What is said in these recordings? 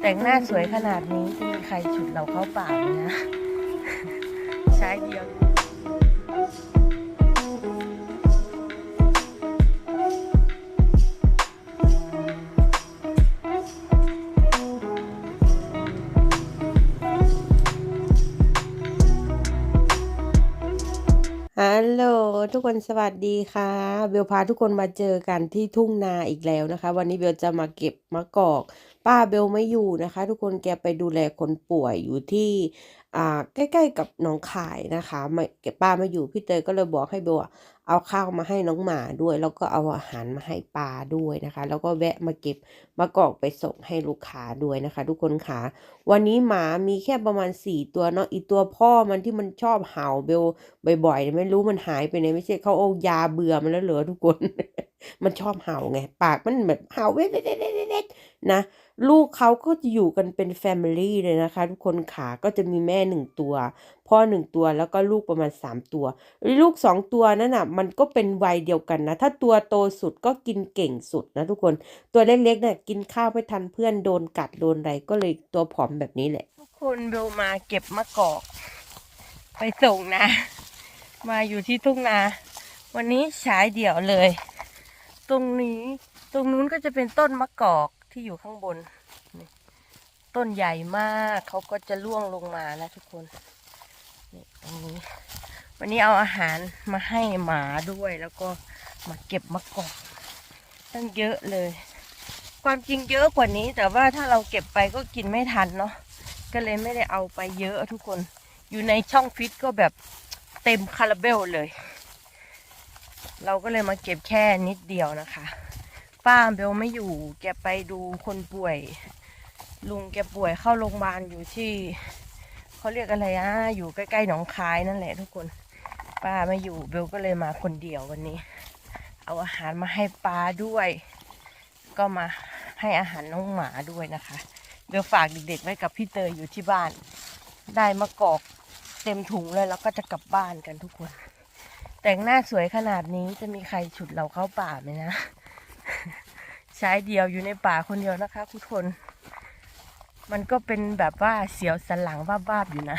แต่งหน้าสวยขนาดนี้จะมีใครฉุดเราเข้าป่าไหมนะ ใช้เดียว ฮัลโหลทุกคนสวัสดีค่ะ เบลพาทุกคนมาเจอกันที่ทุ่งนาอีกแล้วนะคะ วันนี้เบลจะมาเก็บมะกอก ป้าเบลไม่อยู่นะคะ ทุกคนแกไปดูแลคนป่วยอยู่ที่อ่าใกล้ ๆ กับหนองคายนะคะไม่แกป้าไม่อยู่พี่เตยก็เลยบอกให้เบลอะ เอาข้าวมาให้น้องหมาด้วย แล้วก็เอาอาหารมาให้ปลาด้วยนะคะ แล้วก็แวะมาเก็บมะกอกไปส่งให้ลูกค้าด้วยนะคะ ทุกคนค่ะวันนี้หมามีแค่ประมาณสี่ตัวเนาะอีตัวพ่อมันที่มันชอบเห่าเบลบ่อยๆไม่รู้มันหายไปไหนไม่ใช่เขาเอายาเบื่อมันแล้วเหรอทุกคน มันชอบเห่าไง ปากมันแบบเห่าเว็ดๆๆๆๆนะ ลูกเขาก็จะอยู่กันเป็นแฟมิลี่เลยนะคะ ทุกคนขาก็จะมีแม่หนึ่งตัว พ่อหนึ่งตัวแล้วก็ลูกประมาณสามตัว ลูกสองตัวนั่นน่ะมันก็เป็นวัยเดียวกันนะ ถ้าตัวโตสุดก็กินเก่งสุดนะทุกคนตัวเล็กๆเนี่ยกินข้าวไม่ทันเพื่อนโดนกัดโดนอะไรก็เลยตัวผอมแบบนี้แหละ ทุกคนเบลมาเก็บมะกอก ไปส่งนะ มาอยู่ที่ทุ่งนา วันนี้ฉายเดี่ยวเลย ตรงนี้ตรงนู้นก็จะเป็นต้นมะกอก ที่อยู่ข้างบน ต้นใหญ่มากเขาก็จะร่วงลงมานะทุกคนนี่ตรงนี้ วันนี้เอาอาหารมาให้หมาด้วยแล้วก็มาเก็บมะกอกตั้งเยอะเลย ความจริงเยอะกว่านี้ แต่ว่าถ้าเราเก็บไปก็กินไม่ทันเนาะก็เลยไม่ได้เอาไปเยอะทุกคน อยู่ในช่องฟิตก็แบบเต็มคาราเบลเลย เราก็เลยมาเก็บแค่นิดเดียวนะคะ ป้าเบลไม่อยู่ แกไปดูคนป่วย ลุงแกป่วยเข้าโรงพยาบาลอยู่ที่เขาเรียกอะไรอะอยู่ใกล้ๆหนองคายนั่นแหละทุกคน ป้าไม่อยู่เบลก็เลยมาคนเดียววันนี้ เอาอาหารมาให้ปลาด้วย ก็มาให้อาหารน้องหมาด้วยนะคะเบลฝากเด็กๆไว้กับพี่เตยอยู่ที่บ้าน ได้มะกอกเต็มถุงเลยแล้วก็จะกลับบ้านกันทุกคน แต่งหน้าสวยขนาดนี้จะมีใครฉุดเราเข้าป่าไหมนะ ใช้เดียวอยู่ในป่าคนเดียวนะคะทุกคน มันก็เป็นแบบว่าเสียวสันหลังบ้าบๆอยู่นะ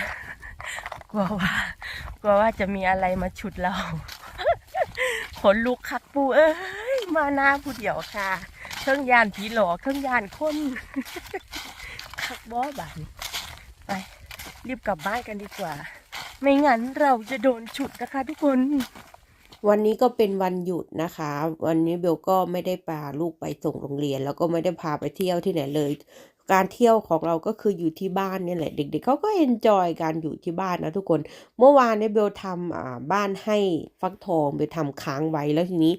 กลัวว่ากลัวว่าจะมีอะไรมาฉุดเราขนลุกคักปูเอ้ยมาหน้าผู้เดียวค่ะเครื่องยานผีหลอกเครื่องยานคนคักบอบันไป รีบกลับบ้านกันดีกว่า ไม่งั้นเราจะโดนฉุดนะคะทุกคน วันนี้ก็เป็นวันหยุดนะคะ วันนี้เบลก็ไม่ได้พาลูกไปส่งโรงเรียน แล้วก็ไม่ได้พาไปเที่ยวที่ไหนเลย การเที่ยวของเราก็คืออยู่ที่บ้านนี่แหละเด็กๆเขาก็เอนจอยการอยู่ที่บ้านนะทุกคน เมื่อวานเนี่ยเบลทำอ่าบ้านให้ฟักทองเบลทำค้างไว้แล้วทีนี้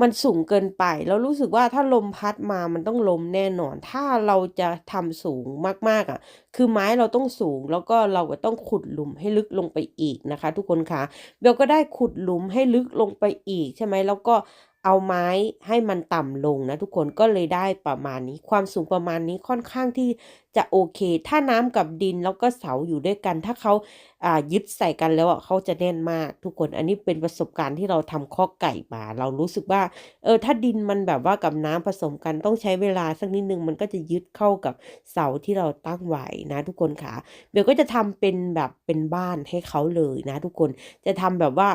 มันสูงเกินไป แล้วรู้สึกว่าถ้าลมพัดมามันต้องล้มแน่นอน ถ้าเราจะทำสูงมากๆอะ คือไม้เราต้องสูง แล้วก็เราก็ต้องขุดหลุมให้ลึกลงไปอีกนะคะ ทุกคนคะเบลก็ได้ขุดหลุมให้ลึกลงไปอีกใช่ไหมแล้วก็ เอาไม้ให้มันต่ำลงนะทุกคนก็เลยได้ประมาณนี้ ความสูงประมาณนี้ค่อนข้างที่จะโอเค ถ้าน้ำกับดินแล้วก็เสาอยู่ด้วยกัน ถ้าเขาอ่ายึดใส่กันแล้วอะเขาจะแน่นมากทุกคนอันนี้เป็นประสบการณ์ที่เราทำข้อไก่มาเรารู้สึกว่าเออถ้าดินมันแบบว่ากับน้ำผสมกันต้องใช้เวลาสักนิดนึงมันก็จะยึดเข้ากับเสาที่เราตั้งไว้นะ ทุกคนค่ะเบลก็จะทำเป็นแบบเป็นบ้านให้เขาเลยนะ ทุกคนจะทำแบบว่า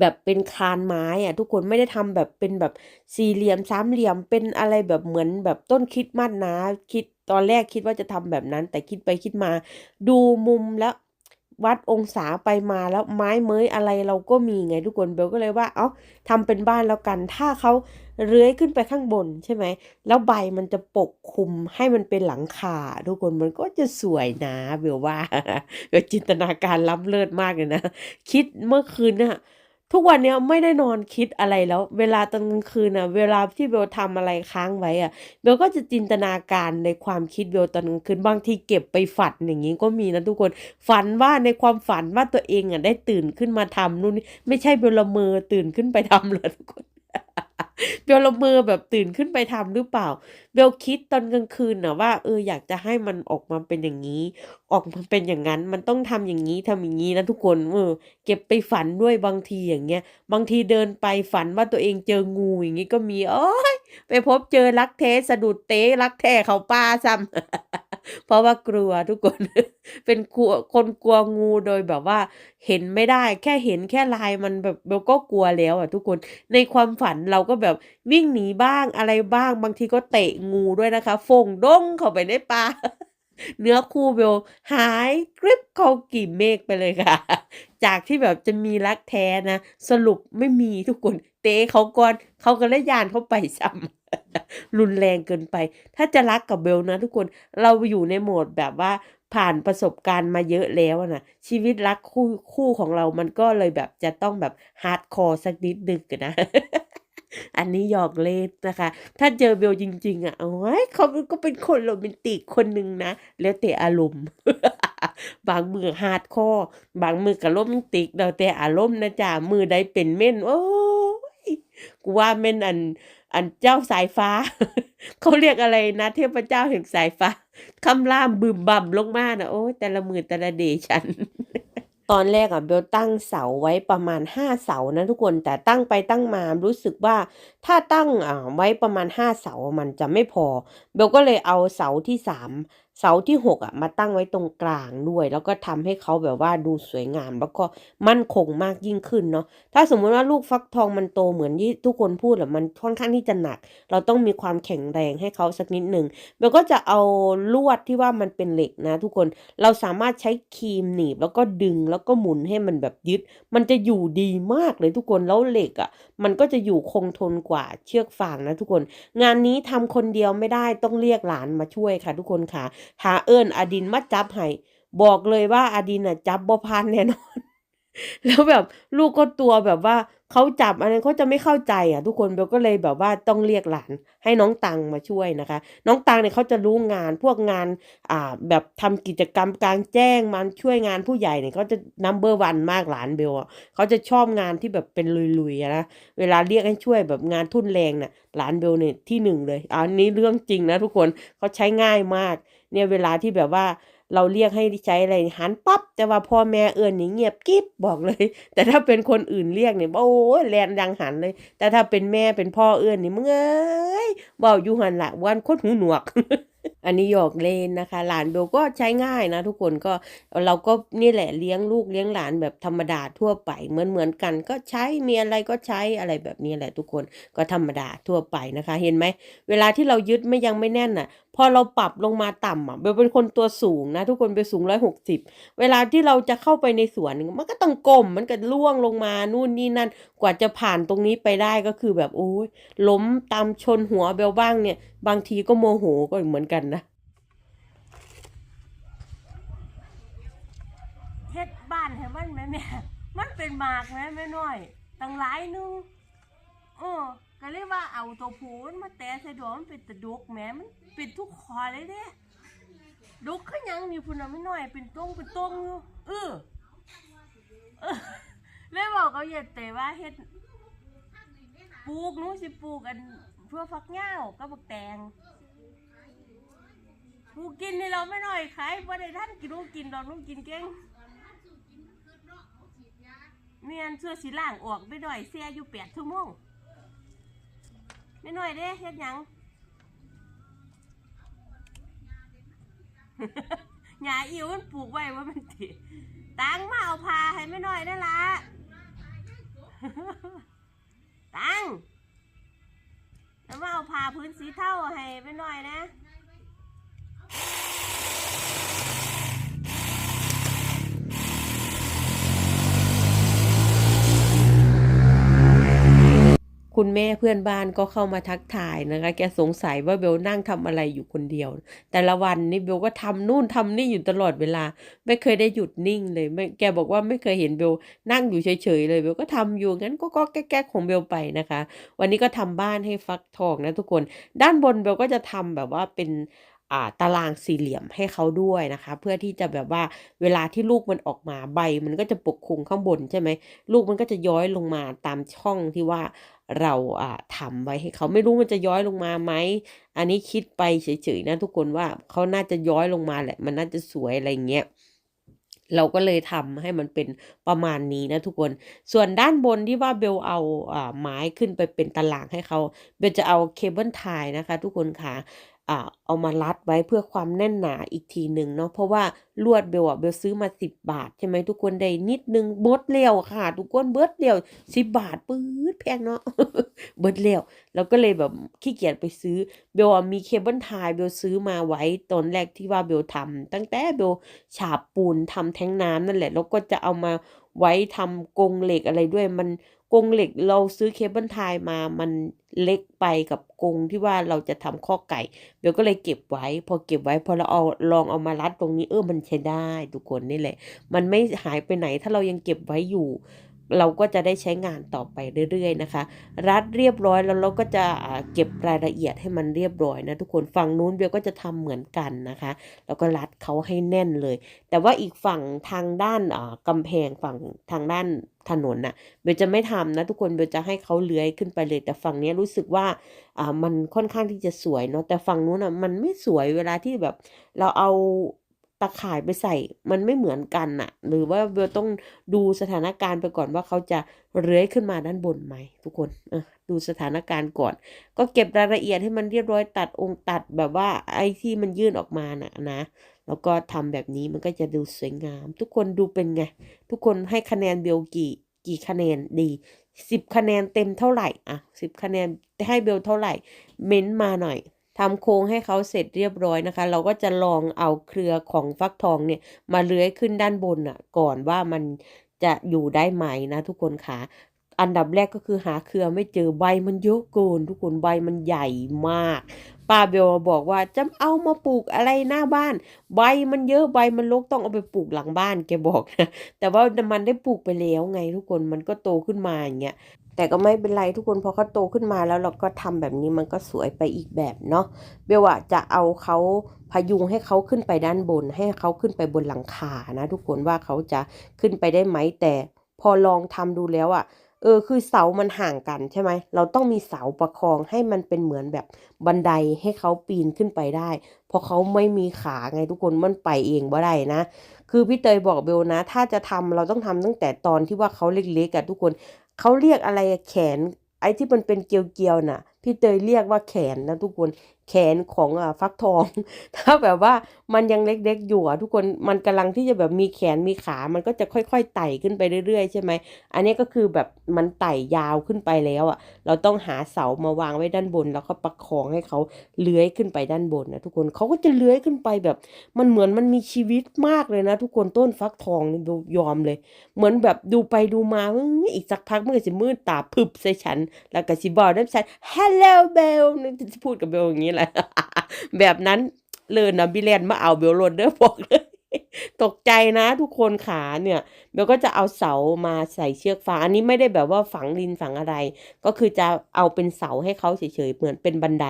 แบบเป็นคานไม้อะทุกคนไม่ได้ทำแบบเป็นแบบสี่เหลี่ยมสามเหลี่ยมเป็นอะไรแบบเหมือนแบบต้นคิดมัดนะ คิดตอนแรกคิดว่าจะทำแบบนั้น แต่คิดไปคิดมา ดูมุมแล้ววัดองศาไปมาแล้วไม้เมยอะไรเราก็มีไงทุกคนเบลก็เลยว่า เอ้าทำเป็นบ้านแล้วกัน ถ้าเขาเลื้อยขึ้นไปข้างบนใช่ไหม แล้วใบมันจะปกคลุมให้มันเป็นหลังคาทุกคนมันก็จะสวยนะเบลว่าเบลจินตนาการล้ำเลิศมากเลยนะ คิดเมื่อคืนน่ะ ทุกวันเนี้ยไม่ได้นอนคิดอะไรแล้ว เวลาตอนกลางคืนน่ะ เวลาที่เบลทำอะไรค้างไว้อะเบลก็จะจินตนาการในความคิดเบลตอนกลางคืนบางทีเก็บไปฝันอย่างนี้ก็มีนะทุกคนฝันว่าในความฝันว่าตัวเองอะได้ตื่นขึ้นมาทำนู่นนี่ไม่ใช่เบลละเมอตื่นขึ้นไปทำเลยทุกคน เบลละเมอแบบตื่นขึ้นไปทำหรือเปล่า เบลคิดตอนกลางคืนนะว่าเอออยากจะให้มันออกมาเป็นอย่างงี้ ออกมาเป็นอย่างงั้น มันต้องทำอย่างงี้ทำอย่างงี้นะทุกคนเออเก็บไปฝันด้วยบางทีอย่างเงี้ย บางทีเดินไปฝันว่าตัวเองเจองูอย่างงี้ก็มีโอ๊ยไปพบเจอรักแท้สะดุดเต๊รักแท้เขาป้าซ้ำ เพราะว่ากลัวทุกคน เป็นกลัวคนกลัวงูโดยแบบว่า เห็นไม่ได้ แค่เห็นแค่ลายมันแบบเบลก็กลัวแล้วอะทุกคน ในความฝันเราก็แบบวิ่งหนีบ้างอะไรบ้าง บางทีก็เตะงูด้วยนะคะ ฟงด้งเข้าไปในป่าเนื้อคู่เบลหายกริบเข้ากี่เมฆไปเลยค่ะ จากที่แบบจะมีรักแท้นะ สรุปไม่มีทุกคน เตะเขาก่อน เขาก็เลยยานเข้าไปซ้ำ รุนแรงเกินไป ถ้าจะรักกับเบลนะทุกคนเราอยู่ในโหมดแบบว่าผ่านประสบการณ์มาเยอะแล้วนะชีวิตรักคู่คู่ของเรามันก็เลยแบบจะต้องแบบฮาร์ดคอร์สักนิดนึงนะ อันนี้หยอกเล่นนะคะ ถ้าเจอเบลจริง ๆ อะโอ้ยเขาก็เป็นคนโรแมนติกคนหนึ่งนะ แล้วแต่อารมณ์บางมือฮาร์ดคอร์บางมือก็โรแมนติกแล้วแต่อารมณ์นะจ๊ะมือใดเป็นเม่นโอ้ยกูว่าเม่นอัน อันเจ้าสายฟ้า เขาเรียกอะไรนะ เทพเจ้าแห่งสายฟ้าคำรามบึมบ่ำลงมานะโอ้แต่ละมือแต่ละเดชัน ตอนแรกอะเบลตั้งเสาไว้ประมาณ 5 เสานะทุกคนแต่ตั้งไปตั้งมารู้สึกว่าถ้าตั้งอ่าไว้ประมาณ 5 เสามันจะไม่พอ เบลก็เลยเอาเสาที่ 3 เสาที่6อะมาตั้งไว้ตรงกลางด้วย แล้วก็ทำให้เขาแบบว่าดูสวยงาม แล้วก็มั่นคงมากยิ่งขึ้นเนาะถ้าสมมุติว่าลูกฟักทองมันโตเหมือนที่ทุกคนพูดอะมันค่อนข้างที่จะหนัก เราต้องมีความแข็งแรงให้เขาสักนิดหนึ่งเบลก็จะเอาลวดที่ว่ามันเป็นเหล็กนะ ทุกคนเราสามารถใช้ครีมหนีบ แล้วก็ดึงแล้วก็หมุนให้มันแบบยึด มันจะอยู่ดีมากเลยทุกคนแล้วเหล็กอะมันก็จะอยู่คงทนกว่าเชือกฟางนะทุกคน งานนี้ทำคนเดียวไม่ได้ต้องเรียกหลานมาช่วยค่ะ ทุกคนค่ะหาเอิญอดินมาจับให้บอกเลยว่าอดินอะ จับบ่พันแน่นอน แล้วแบบลูกก็ตัวแบบว่าเขาจับอันนั้นเขาจะไม่เข้าใจอะ ทุกคนเบลก็เลยแบบว่าต้องเรียกหลาน ให้น้องตังมาช่วยนะคะ น้องตังเนี่ยเขาจะรู้งานพวกงานอ่าแบบทำกิจกรรมกลางแจ้งมันช่วยงานผู้ใหญ่เนี่ยเขาจะนัมเบอร์วันมากหลานเบลอะเขาจะชอบงานที่แบบเป็นลุยๆนะเวลาเรียกให้ช่วยแบบงานทุ่นแรงน่ะหลานเบลเนี่ยที่หนึ่งเลยอันนี้เรื่องจริงนะทุกคนเขาใช้ง่ายมาก เนี่ยเวลาที่แบบว่าเราเรียกให้ใช้อะไรหันปั๊บแต่ว่าพ่อแม่เอื่นนี่เงียบกิ๊บบอกเลย แต่ถ้าเป็นคนอื่นเรียกเนี่ยโอ้ยแลนดังหันเลย แต่ถ้าเป็นแม่เป็นพ่อเอื่นนี่มึงเอ้ยเบาอยู่หันละวันโคตรหูหนวก อันนี้หยอกเล่นนะคะ หลานเบลก็ใช้ง่ายนะทุกคนก็เราก็นี่แหละเลี้ยงลูกเลี้ยงหลานแบบธรรมดาทั่วไปเหมือนเหมือนกัน ก็ใช้มีอะไรก็ใช้อะไรแบบนี้แหละทุกคนก็ธรรมดาทั่วไปนะคะ เห็นไหมเวลาที่เรายึดไม่ยังไม่แน่นน่ะพอเราปรับลงมาต่ำอะเบลเป็นคนตัวสูงนะทุกคนเบลสูงร้อยหกสิบเวลาที่เราจะเข้าไปในสวนมันก็ต้องก้มมันก็ล่วงลงมานู่นนี่นั่นกว่าจะผ่านตรงนี้ไปได้ก็คือแบบโอ้ยล้มตามชนหัวเบลบ้างเนี่ย บางทีก็โมโหก็เหมือนกันนะ เฮ็ดบ้านให้มันแม่แม่มันเป็นหมากแม่แม่น้อยตั้งหลายหนึงเออก็เลยว่าเอาตัวผูมันมาแตะใส่ดอกมันเป็นตะดกแหม่มันเป็นทุกคอเลยเด้ดกคือหยังมีพุ่นน่ะไม่น้อยเป็นตรงเป็นตรงอยู่เออเออเลยบอกเขาเฮ็ดแต่ว่าเฮ็ดปลูกหนูสิปลูกอันเพื่อฟักเหย้ากับบักแตงกูกินให้เราไม่น่อยขายบ่ได้ท่านกินลูกกินดอกลูกกินเก่ง เมียนเสื้อสีล่างออกไปหน่อยเสียอยู่แปดชั่วโมงไม่หน่อยเด้เฮ็ดหยังหญ้าอิวมันปลูกไว้ว่ามันติตังมาเอาพาให้ไม่หน่อยได้ละตังแล้วมาเอาพาพื้นสีเท่าให้ไม่หน่อยนะ คุณแม่เพื่อนบ้านก็เข้ามาทักทายนะคะ แกสงสัยว่าเบลนั่งทำอะไรอยู่คนเดียว แต่ละวันนี่เบลก็ทำนู่นทำนี่อยู่ตลอดเวลา ไม่เคยได้หยุดนิ่งเลยไม่แกบอกว่าไม่เคยเห็นเบลนั่งอยู่เฉยๆเลยเบลก็ทำอยู่งั้นก็ก็แก้ๆของเบลไปนะคะ วันนี้ก็ทำบ้านให้ฟักทองนะทุกคน ด้านบนเบลก็จะทำแบบว่าเป็น ตารางสี่เหลี่ยมให้เขาด้วยนะคะ เพื่อที่จะแบบว่าเวลาที่ลูกมันออกมาใบ มันก็จะปกคลุมข้างบนใช่ไหมลูกมันก็จะย้อยลงมาตามช่องที่ว่าเราอ่าทำไว้ให้เขาไม่รู้มันจะย้อยลงมาไหมอันนี้คิดไปเฉยๆนะทุกคนว่าเขาน่าจะย้อยลงมาแหละ มันน่าจะสวยอะไรเงี้ยเราก็เลยทำให้มันเป็นประมาณนี้นะทุกคน ส่วนด้านบนที่ว่าเบลเอาอ่าไม้ขึ้นไปเป็นตารางให้เขา เบลจะเอาเคเบิลไทยนะคะ ทุกคนค่ะอ่า เอามารัดไว้เพื่อความแน่นหนาอีกทีหนึ่งเนาะเพราะว่าลวดเบลอะเบลซื้อมาสิบบาทใช่ไหมทุกคนได้นิดนึงเบิดเร็วค่ะ ทุกคนเบิดเร็วสิบบาทปื๊ดแพงเนาะเบิดเร็วเราก็เลยแบบขี้เกียจไปซื้อเบลอะมีเคเบิลไทยเบลซื้อมาไว้ตอนแรกที่ว่าเบลทำตั้งแต่เบลฉาบปูนทำแท้งน้ำนั่นแหละแล้วก็จะเอามาไว้ทำกรงเหล็กอะไรด้วยมัน กรงเหล็กเราซื้อเคเบิลไทยมามันเล็กไปกับกรงที่ว่าเราจะทำข้อไก่เบลก็เลยเก็บไว้ พอเก็บไว้พอเราเอาลองเอามารัดตรงนี้เออมันใช้ได้ทุกคนนี่แหละ มันไม่หายไปไหนถ้าเรายังเก็บไว้อยู่ เราก็จะได้ใช้งานต่อไปเรื่อยๆนะคะ รัดเรียบร้อยแล้วเราก็จะเก็บรายละเอียดให้มันเรียบร้อยนะทุกคนฝั่งนู้นเบลก็จะทำเหมือนกันนะคะ แล้วก็รัดเขาให้แน่นเลย แต่ว่าอีกฝั่งทางด้านอ่าแพงฝั่งทางด้านถนนน่ะเบลจะไม่ทำนะทุกคนเบลจะให้เขาเลื้อยขึ้นไปเลย แต่ฝั่งนี้รู้สึกว่าอ่ามันค่อนข้างที่จะสวยเนาะแต่ฝั่งนู้นอะมันไม่สวยเวลาที่แบบเราเอา ตะข่ายไปใส่มันไม่เหมือนกันน่ะ หรือว่าเบลต้องดูสถานการณ์ไปก่อนว่าเขาจะเลื้อยขึ้นมาด้านบนไหมทุกคนดูสถานการณ์ก่อน ก็เก็บรายละเอียดให้มันเรียบร้อยตัดองค์ตัดแบบว่าไอ้ที่มันยื่นออกมาน่ะนะแล้วก็ทำแบบนี้มันก็จะดูสวยงาม ทุกคนดูเป็นไง ทุกคนให้คะแนนเบลกี่กี่คะแนนดีสิบคะแนนเต็มเท่าไหร่อะสิบคะแนนให้เบลเท่าไหร่ เม้นต์มาหน่อย ทำโครงให้เขาเสร็จเรียบร้อยนะคะ เราก็จะลองเอาเครือของฟักทองเนี่ยมาเลื้อยขึ้นด้านบนอะก่อนว่ามันจะอยู่ได้ไหมนะทุกคนค่ะอันดับแรกก็คือหาเครือไม่เจอใบมันเยอะเกินทุกคนใบมันใหญ่มาก ป้าเบลบอกว่าจะเอามาปลูกอะไรหน้าบ้าน ใบมันเยอะใบมันรกต้องเอาไปปลูกหลังบ้านแกบอกนะแต่ว่ามันได้ปลูกไปแล้วไงทุกคนมันก็โตขึ้นมาอย่างเงี้ยแต่ก็ไม่เป็นไรทุกคนพอเขาโตขึ้นมาแล้วเราก็ทำแบบนี้มันก็สวยไปอีกแบบเนาะเบลอะจะเอาเขาพยุงให้เขาขึ้นไปด้านบน ให้เขาขึ้นไปบนหลังคานะ ทุกคนว่าเขาจะขึ้นไปได้ไหมแต่พอลองทำดูแล้วอะ เออคือเสามันห่างกันใช่ไหม เราต้องมีเสาประคองให้มันเป็นเหมือนแบบบันไดให้เขาปีนขึ้นไปได้ เพราะเขาไม่มีขาไงทุกคนมันไปเองบ่ได้นะ คือพี่เตยบอกเบลนะ ถ้าจะทำเราต้องทำตั้งแต่ตอนที่ว่าเขาเล็กๆอะทุกคนเขาเรียกอะไรแขนไอ้ที่มันเป็นเกลียวๆน่ะพี่เตยเรียกว่าแขนนะทุกคนแขนของอะฟักทอง ถ้าแบบว่ามันยังเล็กๆอยู่อะทุกคนมันกำลังที่จะแบบมีแขนมีขา มันก็จะค่อยๆไต่ขึ้นไปเรื่อยๆ ใช่ไหมอันนี้ก็คือแบบมันไต่ยาวขึ้นไปแล้วอะ เราต้องหาเสามาวางไว้ด้านบน แล้วก็ประคองให้เขาเลื้อยขึ้นไปด้านบนนะทุกคนเขาก็จะเลื้อยขึ้นไปแบบ มันเหมือนมันมีชีวิตมากเลยนะ ทุกคนต้นฟักทองนี่ยอมเลย เหมือนแบบดูไปดูมาอีกสักพักมันก็จะมืดตาพึบใส่ฉัน แล้วก็สิบอกน้ำฉัน h e นึกจะพูดกับเบลอย่างนี้แหละ แบบนั้น เลยนะบิเลนมาเอาเบลโรดเด้อบอกเลย ตกใจนะทุกคนขาเนี่ยเบลก็จะเอาเสามาใส่เชือกฟางอันนี้ไม่ได้แบบว่าฝังดินฝังอะไร ก็คือจะเอาเป็นเสาให้เขาเฉยๆเหมือนเป็นบันได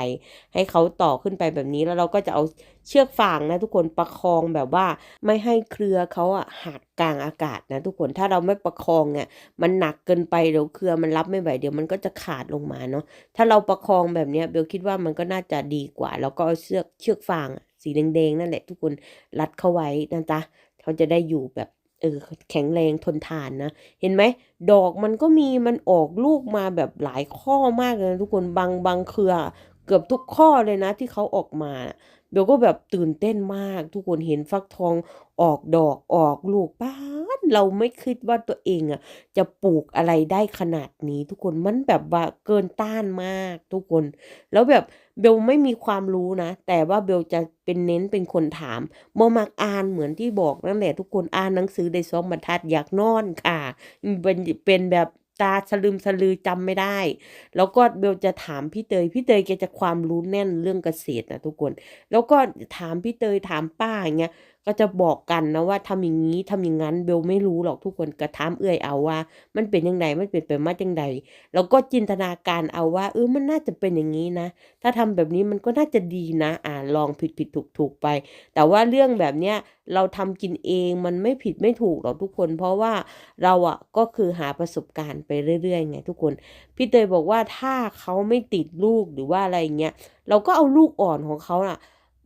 ให้เขาต่อขึ้นไปแบบนี้แล้วเราก็จะเอาเชือกฟางนะทุกคนประคองแบบว่าไม่ให้เครือเขาอะหักกลางอากาศนะทุกคนถ้าเราไม่ประคองเนี่ยมันหนักเกินไปเดี๋ยวเครือมันรับไม่ไหวเดี๋ยวมันก็จะขาดลงมาเนาะถ้าเราประคองแบบเนี้ยเบลคิดว่ามันก็น่าจะดีกว่า แล้วก็เอาเชือกเชือกฟาง สีแดงๆนั่นแหละทุกคนรัดเข้าไว้นะจ๊ะเขาจะได้อยู่แบบเออแข็งแรงทนทานนะ เห็นไหม ดอกมันก็มีมันออกลูกมาแบบหลายข้อมากเลยทุกคนบางบางเครือ เกือบทุกข้อเลยนะที่เขาออกมา เบลก็แบบตื่นเต้นมาก ทุกคนเห็นฟักทองออกดอกออกลูกป้านเราไม่คิดว่าตัวเองอะจะปลูกอะไรได้ขนาดนี้ ทุกคนมันแบบว่าเกินต้านมาก ทุกคน แล้วแบบเบลไม่มีความรู้นะ แต่ว่าเบลจะเป็นเน้นเป็นคนถามมอมักอ่านเหมือนที่บอกนั่นแหละทุกคนอ่านหนังสือได้สองบรรทัดอยากนอนค่ะเป็นเป็นแบบ ตาสลืมสลือจำไม่ได้ แล้วก็เบลจะถามพี่เตยพี่เตยแกจะความรู้แน่นเรื่องเกษตรนะทุกคน แล้วก็ถามพี่เตยถามป้าอย่างเงี้ย ก็จะบอกกันนะว่าทำอย่างนี้ทำอย่างนั้นเบลไม่รู้หรอกทุกคนกระทามเอื่อยเอาว่า มันเป็นยังไงมันเป็นไปมาจังใดแล้วก็จินตนาการเอาว่า เออมันน่าจะเป็นอย่างนี้นะ ถ้าทำแบบนี้มันก็น่าจะดีนะ อ่าลองผิดผิดถูกถูกไป แต่ว่าเรื่องแบบเนี้ยเราทำกินเองมันไม่ผิดไม่ถูกหรอกทุกคน เพราะว่าเราอะก็คือหาประสบการณ์ไปเรื่อยๆไงทุกคน พี่เตยบอกว่าถ้าเขาไม่ติดลูกหรือว่าอะไรเงี้ยเราก็เอาลูกอ่อนของเขาน่ะ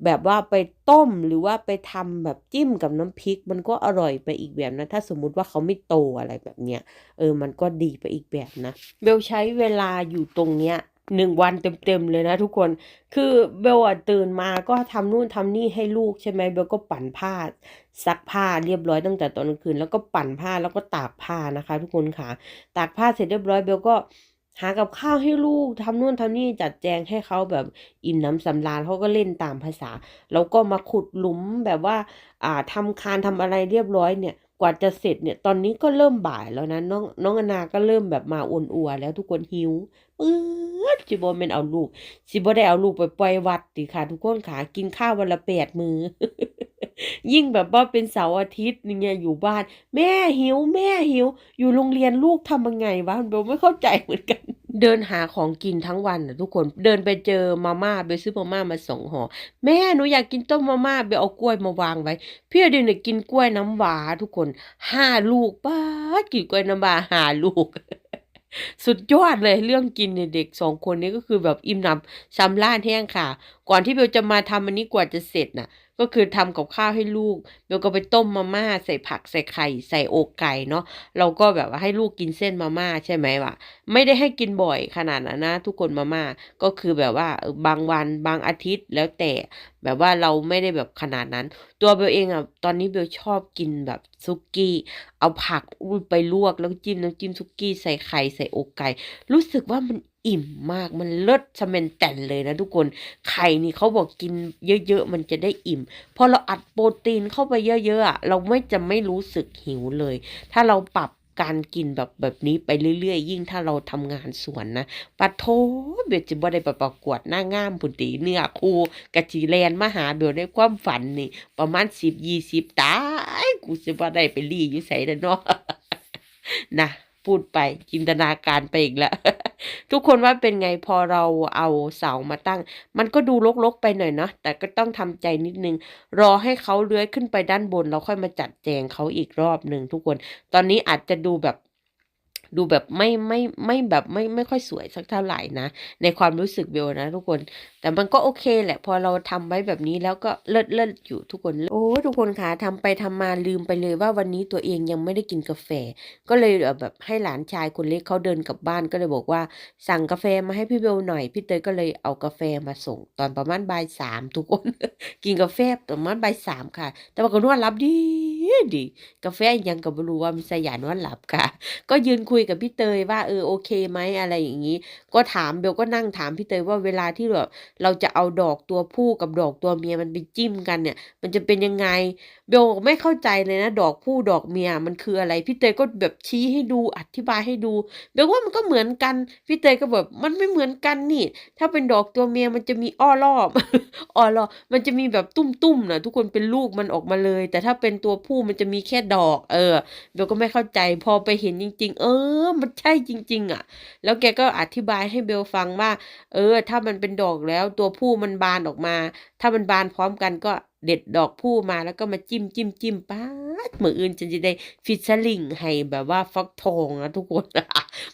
แบบว่าไปต้มหรือว่าไปทำแบบจิ้มกับน้ำพริก มันก็อร่อยไปอีกแบบนะ ถ้าสมมุติว่าเขาไม่โตอะไรแบบเนี้ยเออมันก็ดีไปอีกแบบนะเบลใช้เวลาอยู่ตรงเนี้ยหนึ่งวันเต็มๆเลยนะทุกคน คือเบลตื่นมาก็ทำนู่นทำนี่ให้ลูกใช่ไหมเบลก็ปั่นผ้าซักผ้าเรียบร้อยตั้งแต่ตอนกลางคืน แล้วก็ปั่นผ้าแล้วก็ตากผ้านะคะ ทุกคนค่ะ ตากผ้าเสร็จเรียบร้อยเบลก็ หากับข้าวให้ลูกทำนู่นทำนี่จัดแจงให้เขาแบบอิ่มน้ำสำราญเขาก็เล่นตามภาษา แล้วก็มาขุดหลุมแบบว่า อ่าทำคานทำอะไรเรียบร้อยเนี่ยกว่าจะเสร็จเนี่ยตอนนี้ก็เริ่มบ่ายแล้วนะน้องน้องอนาก็เริ่มแบบมาอ้วนอัวแล้วทุกคนหิว ปื๊ดสิบเป็นเอาลูก สิบ่ได้เอาลูกไปปล่อยวัดติค่ะ ทุกคนขากินข้าววันละแปดมือ ยิ่งแบบว่าเป็นเสาร์อาทิตย์นี่ไงอยู่บ้าน แม่หิว แม่หิว อยู่โรงเรียนลูกทำยังไงวะเบลไม่เข้าใจเหมือนกันเดินหาของกินทั้งวันนะทุกคนเดินไปเจอมาม่าไปซื้อมาม่ามาสองห่อแม่หนูอยากกินต้มมาม่าเบลเอากล้วยมาวางไว้พี่อดินเนี่ยกินกล้วยน้ำหวาทุกคนห้าลูกป้าดกินกล้วยน้ำหวาห้าลูก สุดยอดเลยเรื่องกินเนี่ยเด็กสองคนนี้ก็คือแบบอิ่มหนำซ้ำล่านแห้งค่ะ ก่อนที่เบลจะมาทำอันนี้กว่าจะเสร็จน่ะ ก็คือทำกับข้าวให้ลูกเบลก็ไปต้มมาม่าใส่ผักใส่ไข่ใส่อกไก่เนาะเราก็แบบว่าให้ลูกกินเส้นมาม่าใช่ไหมวะไม่ได้ให้กินบ่อยขนาดนั้นนะ ทุกคนมาม่าก็คือแบบว่าบางวันบางอาทิตย์แล้วแต่แบบว่าเราไม่ได้แบบขนาดนั้น ตัวเบลเองอะตอนนี้เบลชอบกินแบบซุกี้ เอาผักไปลวกแล้วจิ้มน้ำจิ้มซุกี้ใส่ไข่ใส่อกไก่ รู้สึกว่ามัน อิ่มมากมันเลิศสเมนแต่นเลยนะทุกคนไข่นี่เขาบอกกินเยอะๆ มันจะได้อิ่ม พอเราอัดโปรตีนเข้าไปเยอะๆอะเราไม่จะไม่รู้สึกหิวเลย ถ้าเราปรับการกินแบบแบบนี้ไปเรื่อยๆ ยิ่งถ้าเราทำงานสวนนะปัดโทเบลจะบ่ได้ไปประกวดหน้างามผุนตีเนื้อคูกะจีแลนมาหาเบลในความฝันนี่ ประมาณสิบยี่สิบตายกูจะบ่ได้ไปรีอยู่ใส่เนาะนะ พูดไปจินตนาการไปอีกแล้ว ทุกคนว่าเป็นไงพอเราเอาเสามาตั้ง มันก็ดูรกๆไปหน่อยเนาะแต่ก็ต้องทำใจนิดนึง รอให้เขาเลื้อยขึ้นไปด้านบน เราค่อยมาจัดแจงเขาอีกรอบหนึ่งทุกคน ตอนนี้อาจจะดูแบบ ดูแบบไม่ไม่ไม่แบบไม่ไม่ค่อยสวยสักเท่าไหร่นะ ในความรู้สึกเบลนะทุกคน แต่มันก็โอเคแหละ พอเราทำไว้แบบนี้แล้วก็เลิศเลิศอยู่ทุกคน โอ้ทุกคนคะทำไปทำมาลืมไปเลยว่าวันนี้ตัวเองยังไม่ได้กินกาแฟ ก็เลยแบบให้หลานชายคนเล็กเขาเดินกลับบ้านก็เลยบอกว่า สั่งกาแฟมาให้พี่เบลหน่อยพี่เตยก็เลยเอากาแฟมาส่ง ตอนประมาณบ่ายสามทุกคน กินกาแฟประมาณบ่ายสามค่ะ แต่ว่าก็นอนหลับดี ดีกาแฟยังก็ไม่รู้ว่ามีสยานนอนหลับค่ะ ก็ยืนคุยกับพี่เตยว่าเออโอเคไหมอะไรอย่างนี้ ก็ถามเบลก็นั่งถามพี่เตยว่าเวลาที่แบบเราจะเอาดอกตัวผู้กับดอกตัวเมียมันไปจิ้มกันเนี่ย มันจะเป็นยังไง เบลไม่เข้าใจเลยนะ ดอกผู้ดอกเมียมันคืออะไรพี่เตยก็แบบชี้ให้ดูอธิบายให้ดูเบลว่ามันก็เหมือนกันพี่เตยก็แบบมันไม่เหมือนกันนี่ ถ้าเป็นดอกตัวเมียมันจะมีอ้อรอบอ้อรอบมันจะมีแบบตุ้มๆนะทุกคนเป็นลูกมันออกมาเลย แต่ถ้าเป็นตัวผู้มันจะมีแค่ดอก เออเบลก็ไม่เข้าใจพอไปเห็นจริง ๆ เออ มันใช่จริง ๆ อะ แล้วแกก็อธิบายให้เบลฟังว่า เออ ถ้ามันเป็นดอกแล้วตัวผู้มันบานออกมา ถ้ามันบานพร้อมกันก็ เด็ดดอกผู้มาแล้วก็มาจิ้มจิ้มจิ้มป๊าดมืออื่นจะจะได้ฟิชเชอร์ลิงให้แบบว่าฟักทองนะทุกคน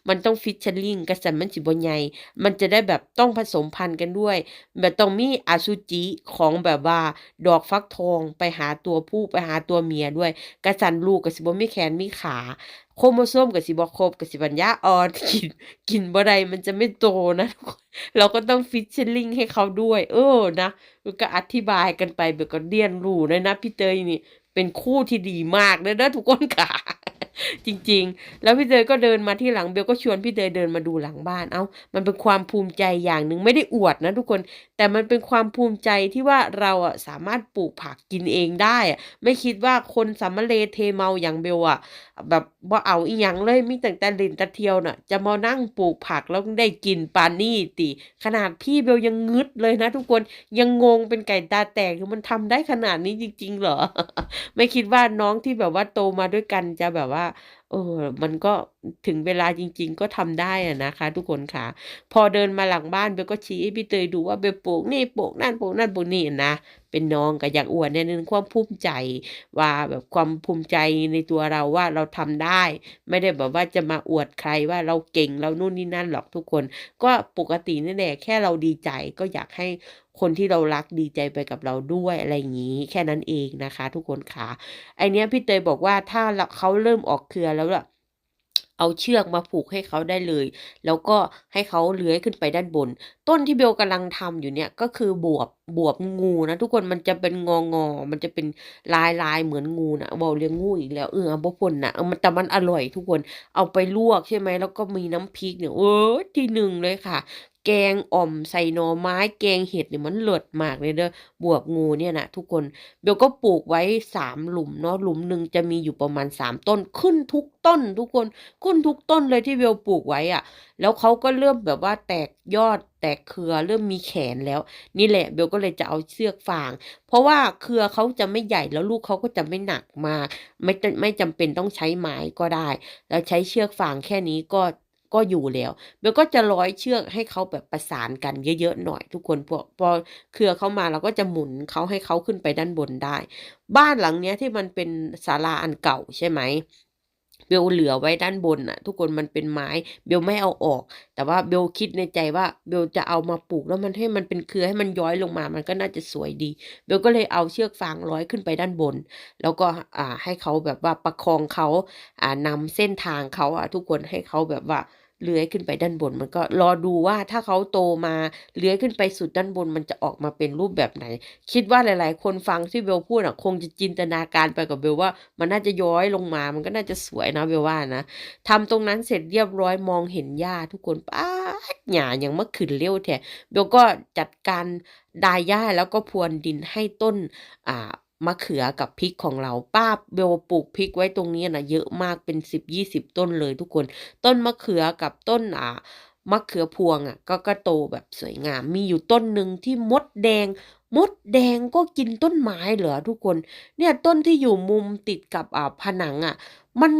มันต้องฟิชเชอร์ลิงกระสันมันสิบใหญ่มันจะได้แบบต้องผสมพันธุ์กันด้วย แบบต้องมีอสุจิของแบบว่า ดอกฟักทองไปหาตัวผู้ไปหาตัวเมียด้วย กระสันลูกกับสิบ่มีแขนมีขา โครโมโซมกับสิบอครบกับสิบัญญาอ่อนกินกินบ่ไดมันจะไม่โตนะทุกคนเราก็ต้องฟิชเชอร์ลิงให้เขาด้วย เออนะมันก็อธิบายกันไปแบบก็เรียนรู้เลยนะพี่เตยนี่ เป็นคู่ที่ดีมากเลยนะทุกคนค่ะ จริงๆ แล้วพี่เตยก็เดินมาที่หลังเบลก็ชวนพี่เตยเดินมาดูหลังบ้าน เอ้า มันเป็นความภูมิใจอย่างหนึ่งไม่ได้อวดนะทุกคน แต่มันเป็นความภูมิใจที่ว่าเราอะสามารถปลูกผักกินเองได้อะไม่คิดว่าคนสามเลเทเมาอย่างเบลอะ แบบว่าเอาอีหยังเลยมีแต่แต่ลินตะเทียวน่ะ จะมานั่งปลูกผักแล้วได้กินปานี่ติ ขนาดพี่เบลยังงึดเลยนะ ทุกคนยังงงเป็นไก่ตาแตกคือมันทำได้ขนาดนี้จริง ๆ เหรอ ไม่คิดว่าน้องที่แบบว่าโตมาด้วยกันจะแบบว่าเออมันก็ถึงเวลาจริง ๆ ก็ทำได้อะนะคะ ทุกคนค่ะ พอเดินมาหลังบ้านเบลก็ชี้ให้พี่เตยดูว่าเบลปลูกนี่ปลูกนั่นปลูกนั่นปลูกนี่นะเป็นน้องก็อยากอวดในนึงความภูมิใจ ว่าแบบความภูมิใจในตัวเราว่าเราทำได้ ไม่ได้แบบว่าจะมาอวดใครว่าเราเก่งเรานู่นนี่นั่นหรอกทุกคน ก็ปกตินี่แหละแค่เราดีใจก็อยากให้ คนที่เรารักดีใจไปกับเราด้วยอะไรอย่างนี้ แค่นั้นเองนะคะ ทุกคนค่ะไอเนี้ยพี่เตยบอกว่าถ้าเขาเริ่มออกเครือแล้วล่ะเอาเชือกมาผูกให้เขาได้เลย แล้วก็ให้เขาเลื้อยขึ้นไปด้านบน ต้นที่เบลกำลังทำอยู่เนี่ยก็คือบวบบวบงูนะทุกคนมันจะเป็นงองอมันจะเป็นลายลายเหมือนงูนะบอกเลี้ยงงูอีกแล้วเอออาบ่พ่นนะมันแต่มันอร่อยทุกคนเอาไปลวกใช่ไหมแล้วก็มีน้ำพริกเนี่ยเออที่หนึ่งเลยค่ะแกงอ่อมใส่หน่อไม้แกงเห็ดเนี่ยมันเลิศมากเลยเด้อบวบงูเนี่ยนะทุกคนเบลก็ปลูกไว้สามหลุมเนาะหลุมหนึ่งจะมีอยู่ประมาณสามต้นขึ้นทุกต้น ทุกคนขึ้นทุกต้นเลยที่เบลปลูกไว้อะแล้วเขาก็เริ่มแบบว่าแตกยอดแตกเครือเริ่มมีแขนแล้ว นี่แหละเบลก็เลยจะเอาเชือกฟาง เพราะว่าเครือเขาจะไม่ใหญ่แล้วลูกเขาก็จะไม่หนักมาก ไม่ไม่จำเป็นต้องใช้ไม้ก็ได้ แล้วใช้เชือกฟางแค่นี้ก็ ก็อยู่แล้วเบลก็จะร้อยเชือกให้เขาแบบประสานกันเยอะๆหน่อย ทุกคนพอพอเครือเข้ามาเราก็จะหมุนเขาให้เขาขึ้นไปด้านบนได้ บ้านหลังเนี้ยที่มันเป็นศาลาอันเก่าใช่ไหมเบลเหลือไว้ด้านบนน่ะทุกคนมันเป็นไม้ เบลไม่เอาออก แต่ว่าเบลคิดในใจว่าเบลจะเอามาปลูกแล้วมันให้มันเป็นเครือให้มันย้อยลงมา มันก็น่าจะสวยดี เบลก็เลยเอาเชือกฟางร้อยขึ้นไปด้านบน แล้วก็อ่าให้เขาแบบว่าประคองเขาอ่านำเส้นทางเขาอะทุกคนให้เขาแบบว่า เลื้อยขึ้นไปด้านบน มันก็รอดูว่าถ้าเขาโตมาเลื้อยขึ้นไปสุดด้านบน มันจะออกมาเป็นรูปแบบไหน คิดว่าหลาย ๆ คนฟังที่เบลพูดอะคงจะจินตนาการไปกับเบลว่า มันน่าจะย้อยลงมา มันก็น่าจะสวยนะเบลว่านะทำตรงนั้นเสร็จเรียบร้อยมองเห็นหญ้าทุกคนป้าหญ้ายังมาขึ้นเร็วแท้เบลก็จัดการดายหญ้าแล้วก็พรวนดินให้ต้นอ่า มะเขือกับพริกของเราป้าเบลปลูกพริกไว้ตรงนี้นะเยอะมากเป็นสิบยี่สิบต้นเลยทุกคน ต้นมะเขือกับต้นอ่ามะเขือพวงอะก็ก็โตแบบสวยงาม มีอยู่ต้นหนึ่งที่มดแดง มดแดงก็กินต้นไม้เหรอทุกคน เนี่ยต้นที่อยู่มุมติดกับอ่าผนังอะ มัน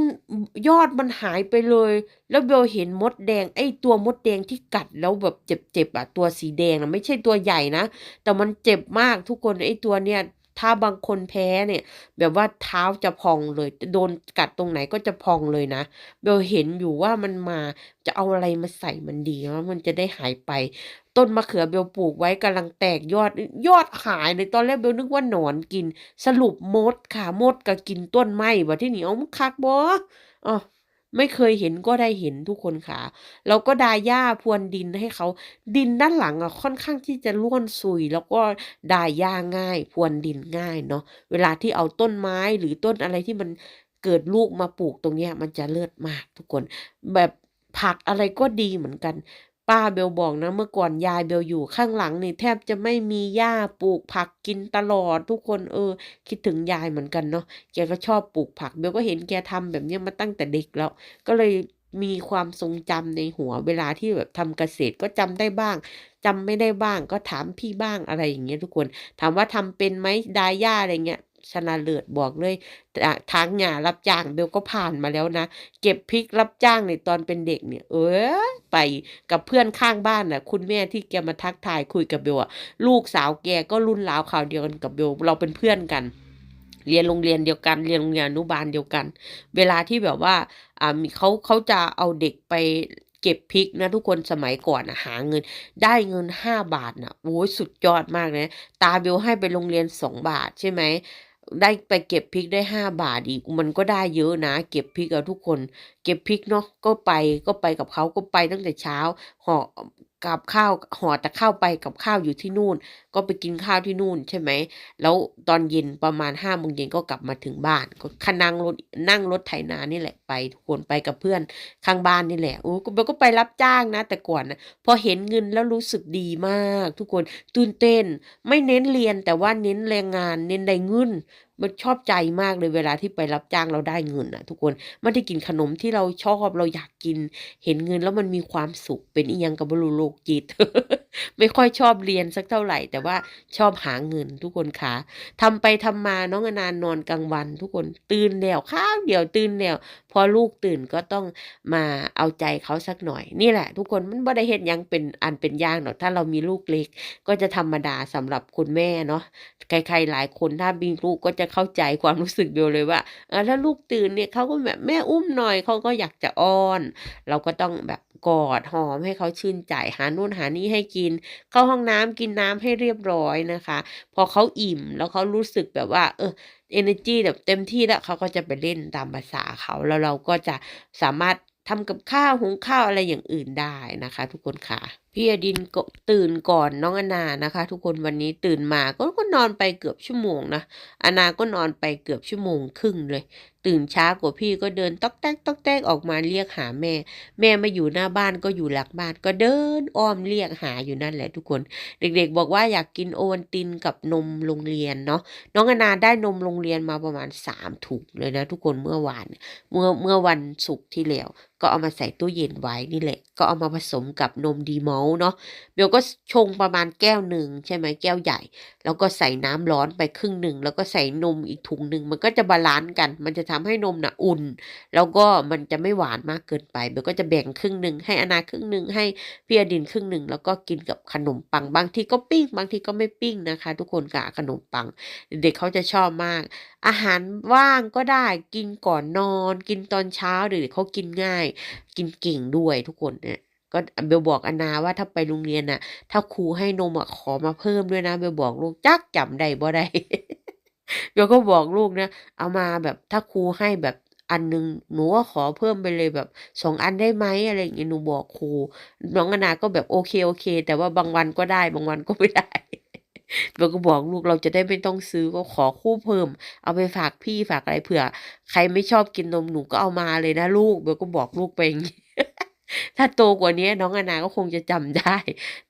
ยอดมันหายไปเลย แล้วเบลเห็นมดแดงไอ้ตัวมดแดงที่กัดแล้วแบบเจ็บๆอะตัวสีแดงนะไม่ใช่ตัวใหญ่นะ แต่มันเจ็บมากทุกคนไอ้ตัวเนี้ย ถ้าบางคนแพ้เนี่ย แบบว่าเท้าจะพองเลย โดนกัดตรงไหนก็จะพองเลยนะเบลเห็นอยู่ว่ามันมาจะเอาอะไรมาใส่มันดีว่ามันจะได้หายไป ต้นมะเขือเบลปลูกไว้กำลังแตกยอดยอดหายเลยตอนแรกเบลนึกว่าหนอนกิน สรุปมดค่ะมดก็กินต้นไม้ว่ที่นี่เอามันคักบ่อ๋อ ไม่เคยเห็นก็ได้เห็นทุกคนค่ะเราก็ดาหญ้าพรวนดินให้เขา ดินด้านหลังอะค่อนข้างที่จะร่วนซุย แล้วก็ดาหญ้าง่าย พรวนดินง่ายเนาะ เวลาที่เอาต้นไม้หรือต้นอะไรที่มันเกิดลูกมาปลูกตรงเนี้ยมันจะเลิศมากทุกคน แบบผักอะไรก็ดีเหมือนกัน ป้าเบลบอกนะ เมื่อก่อนยายเบลอยู่ข้างหลังนี่แทบจะไม่มีหญ้าปลูกผักกินตลอดทุกคนเออ คิดถึงยายเหมือนกันเนาะแกก็ชอบปลูกผักเบลก็เห็นแกทำแบบนี้มาตั้งแต่เด็กแล้ว ก็เลยมีความทรงจำในหัวเวลาที่แบบทำเกษตรก็จำได้บ้างจำไม่ได้บ้างก็ถามพี่บ้างอะไรอย่างเงี้ยทุกคน ถามว่าทำเป็นไหมดาย่าอะไรเงี้ย ชนะเลิศบอกเลยทางหญ้ารับจ้างเบลก็ผ่านมาแล้วนะ เก็บพริกรับจ้างในตอนเป็นเด็กเนี่ย เออไปกับเพื่อนข้างบ้านน่ะ คุณแม่ที่แกมาทักทายคุยกับเบลอะลูกสาวแกก็รุ่นราวข่าวเดียวกันกับเบลเราเป็นเพื่อนกัน เรียนโรงเรียนเดียวกัน เรียนโรงเรียนอนุบาลเดียวกัน เวลาที่แบบว่าอ่ามีเขาเขาจะเอาเด็กไปเก็บพริกนะทุกคนสมัยก่อนนะหาเงิน ได้เงินห้าบาทนะโอ้ยสุดยอดมากนะตาเบลให้ไปโรงเรียนสองบาทใช่ไหม ได้ไปเก็บพริกได้ห้าบาทอีก มันก็ได้เยอะนะ เก็บพริกอะทุกคน เก็บพริกเนาะก็ไปก็ไปกับเขาก็ไปตั้งแต่เช้าห่อ กับข้าวห่อแต่ข้าวไปกับข้าวอยู่ที่นู่น ก็ไปกินข้าวที่นู่นใช่ไหม แล้วตอนเย็นประมาณห้าโมงเย็นก็กลับมาถึงบ้านก็ขนั่งรถนั่งรถไถนานี่แหละไปทุกคนไปกับเพื่อนข้างบ้านนี่แหละโอ้ก็เบลก็ไปรับจ้างนะ แต่ก่อนนะพอเห็นเงินแล้วรู้สึกดีมาก ทุกคนตื่นเต้น ไม่เน้นเรียนแต่ว่าเน้นแรงงานเน้นได้เงิน มันชอบใจมากเลยเวลาที่ไปรับจ้างเราได้เงินนะทุกคนมันได้กินขนมที่เราชอบเราอยากกิน เห็นเงินแล้วมันมีความสุขเป็นอียังกับบรูโลกจิต ไม่ค่อยชอบเรียนสักเท่าไหร่ แต่ว่าชอบหาเงินทุกคนคะทำไปทำมาน้องอนานนอนกลางวัน ทุกคนตื่นแล้วข้าวเดี๋ยวตื่นแล้วพอลูกตื่นก็ต้องมาเอาใจเขาสักหน่อย นี่แหละ ทุกคนมันบ่ได้เห็นยังเป็นอันเป็นย่างหรอกถ้าเรามีลูกเล็ก ก็จะธรรมดาสำหรับคุณแม่เนาะใครๆหลายคนถ้ามีลูกก็จะเข้าใจความรู้สึกเบลเลยว่าเออถ้าลูกตื่นเนี่ยเขาก็แบบแม่อุ้มหน่อยเขาก็อยากจะอ้อน เราก็ต้องแบบกอดหอมให้เขาชื่นใจหานู่นหานี่ให้กิน เข้าห้องน้ำกินน้ำให้เรียบร้อยนะคะ พอเขาอิ่มแล้วเขารู้สึกแบบว่า เออ energy แบบเต็มที่แล้วเขาก็จะไปเล่นตามภาษาเขาแล้วเราก็จะสามารถทำกับข้าวหุงข้าวอะไรอย่างอื่นได้นะคะ ทุกคนค่ะพี่อดินก็ตื่นก่อนน้องอนานะคะ ทุกคนวันนี้ตื่นมาก็ก็นอนไปเกือบชั่วโมงนะอนาก็นอนไปเกือบชั่วโมงครึ่งเลย ตื่นช้ากว่าพี่ก็เดินต๊อกแต๊กต๊อกแต๊กออกมาเรียกหาแม่ แม่ไม่อยู่หน้าบ้านก็อยู่หลังบ้านก็เดินอ้อมเรียกหาอยู่นั่นแหละทุกคน เด็กๆ บอกว่าอยากกินโอวัลตินกับนมโรงเรียนเนาะน้องอนาได้นมโรงเรียนมาประมาณสามถุงเลยนะทุกคนเมื่อวานเมื่อเมื่อวันศุกร์ที่แล้วก็เอามาใส่ตู้เย็นไว้นี่แหละ ก็เอามาผสมกับนมดีมอเนาะเบลก็ชงประมาณแก้วหนึ่งใช่ไหมแก้วใหญ่ แล้วก็ใส่น้ำร้อนไปครึ่งหนึ่ง แล้วก็ใส่นมอีกถุงหนึ่งมันก็จะบาลานซ์กัน มันจะทำให้นมน่ะอุ่น แล้วก็มันจะไม่หวานมากเกินไปเบลก็จะแบ่งครึ่งหนึ่งให้อนาครึ่งหนึ่งให้พี่อดินครึ่งหนึ่งแล้วก็กินกับขนมปังบางทีก็ปิ้งบางทีก็ไม่ปิ้งนะคะ ทุกคนกับขนมปัง เด็กเขาจะชอบมาก อาหารว่างก็ได้กินก่อนนอน กินตอนเช้าเด็กเขากินง่าย กินเก่งด้วยทุกคนเนี่ย ก็เบลบอกอนาว่าถ้าไปโรงเรียนน่ะ ถ้าครูให้นมอะขอมาเพิ่มด้วยนะเบลบอกลูกจักจำได้บ่ได้เบลก็บอกลูกนะเอามาแบบถ้าครูให้แบบอันหนึงหนูก็ขอเพิ่มไปเลยแบบสองอันได้ไหมอะไรอย่างเงี้ยหนูบอกครูน้องอนาก็แบบโอเคโอเค แต่ว่าบางวันก็ได้บางวันก็ไม่ได้เบลก็บอกลูกเราจะได้ไม่ต้องซื้อก็ขอคู่เพิ่ม เอาไปฝากพี่ฝากอะไรเผื่อ ใครไม่ชอบกินนมหนูก็เอามาเลยนะลูกเบลก็บอกลูกไปอย่างนี้ ถ้าโตกว่านี้น้องอนาก็คงจะจำได้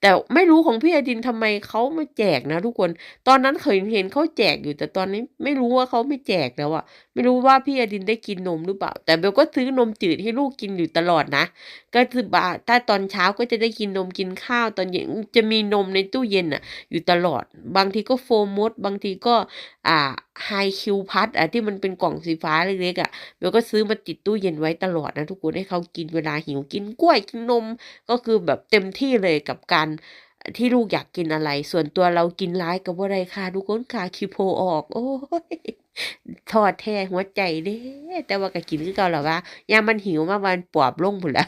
แต่ไม่รู้ของพี่อดินทำไมเขาไม่แจกนะ ทุกคน ตอนนั้นเคยเห็นเขาแจกอยู่แต่ตอนนี้ไม่รู้ว่าเขาไม่แจกแล้วอะไม่รู้ว่าพี่อดินได้กินนมหรือเปล่า แต่เบลก็ซื้อนมจืดให้ลูกกินอยู่ตลอดนะ ก็คือบาถ้าตอนเช้าก็จะได้กินนมกินข้าว ตอนเย็นจะมีนมในตู้เย็นอะอยู่ตลอด บางทีก็โฟมมดบางทีก็อ่าไฮคิวพัทอะที่มันเป็นกล่องสีฟ้าเล็กๆอะเบลก็ซื้อมาติดตู้เย็นไว้ตลอดนะทุกคนให้เขากินเวลาหิวกินกล้วยกินนม ก็คือแบบเต็มที่เลยกับการที่ลูกอยากกินอะไร ส่วนตัวเรากินร้ายกับว่าไรค่ะทุกคนค่ะคิโพออก โอ้ยทอดแท้หัวใจเด้แต่ว่าก็กินคือเก่าแล้วว่ายามมันหิวมาวันปอบลงพุ่นละ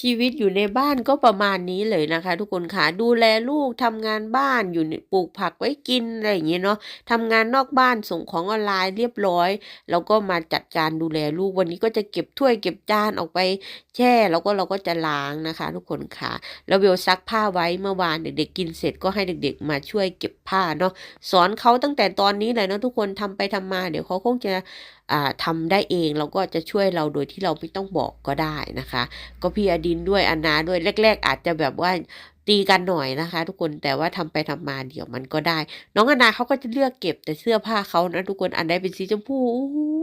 ชีวิตอยู่ในบ้านก็ประมาณนี้เลยนะคะ ทุกคนค่ะดูแลลูกทำงานบ้านอยู่ปลูกผักไว้กินอะไรอย่างเงี้ยเนาะทำงานนอกบ้านส่งของออนไลน์เรียบร้อย แล้วก็มาจัดการดูแลลูกวันนี้ก็จะเก็บถ้วยเก็บจานออกไปแช่ แล้วก็เราก็จะล้างนะคะ ทุกคนค่ะแล้วเบลซักผ้าไว้เมื่อวานเด็กๆกินเสร็จก็ให้เด็กๆ มาช่วยเก็บผ้าเนาะสอนเขาตั้งแต่ตอนนี้เลยเนาะทุกคนทำไปทำมา เดี๋ยวเขาคงจะอ่าทำได้เองแล้วก็จะช่วยเราโดยที่เราไม่ต้องบอกก็ได้นะคะ ก็พี่อดินด้วยอนนาด้วยแรก ๆ อาจจะแบบว่า ตีกันหน่อยนะคะ ทุกคนแต่ว่าทำไปทำมาเดี๋ยวมันก็ได้ น้องอนาเขาก็จะเลือกเก็บแต่เสื้อผ้าเขานะทุกคนอันใดเป็นสีชมพู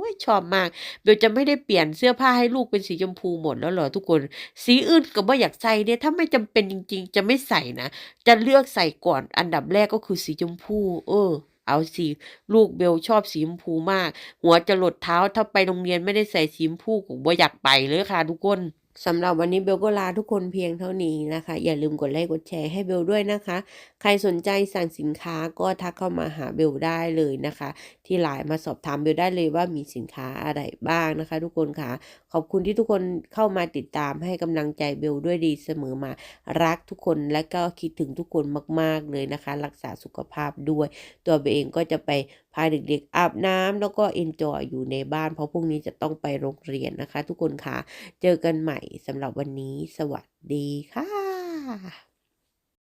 อชอบมากเบลจะไม่ได้เปลี่ยนเสื้อผ้าให้ลูกเป็นสีชมพูหมดแล้วเหรอทุกคน สีอื่นก็ไม่อยากใส่เนี่ยถ้าไม่จำเป็นจริง ๆ จะไม่ใส่นะ จะเลือกใส่ก่อนอันดับแรกก็คือสีชมพู เออเอาสีลูกเบลชอบสีชมพูมาก หัวจะหลดเท้าถ้าไปโรงเรียนไม่ได้ใส่สีชมพูผมบ่อยากไปเลยค่ะทุกคน สำหรับวันนี้เบลก็ลาทุกคนเพียงเท่านี้นะคะ อย่าลืมกดไลค์กดแชร์ให้เบลด้วยนะคะ ใครสนใจสั่งสินค้าก็ทักเข้ามาหาเบลได้เลยนะคะ ที่ไลน์มาสอบถามเบลได้เลยว่ามีสินค้าอะไรบ้างนะคะ ทุกคนค่ะ ขอบคุณที่ทุกคนเข้ามาติดตามให้กำลังใจเบลด้วยดีเสมอมา รักทุกคนและก็คิดถึงทุกคนมาก ๆเลยนะคะ รักษาสุขภาพด้วย ตัวเบลเองก็จะไปพาเด็กๆอาบน้ำแล้วก็เอนจอยอยู่ในบ้าน เพราะพรุ่งนี้จะต้องไปโรงเรียนนะคะ ทุกคนค่ะ เจอกันใหม่สำหรับวันนี้ สวัสดีค่ะ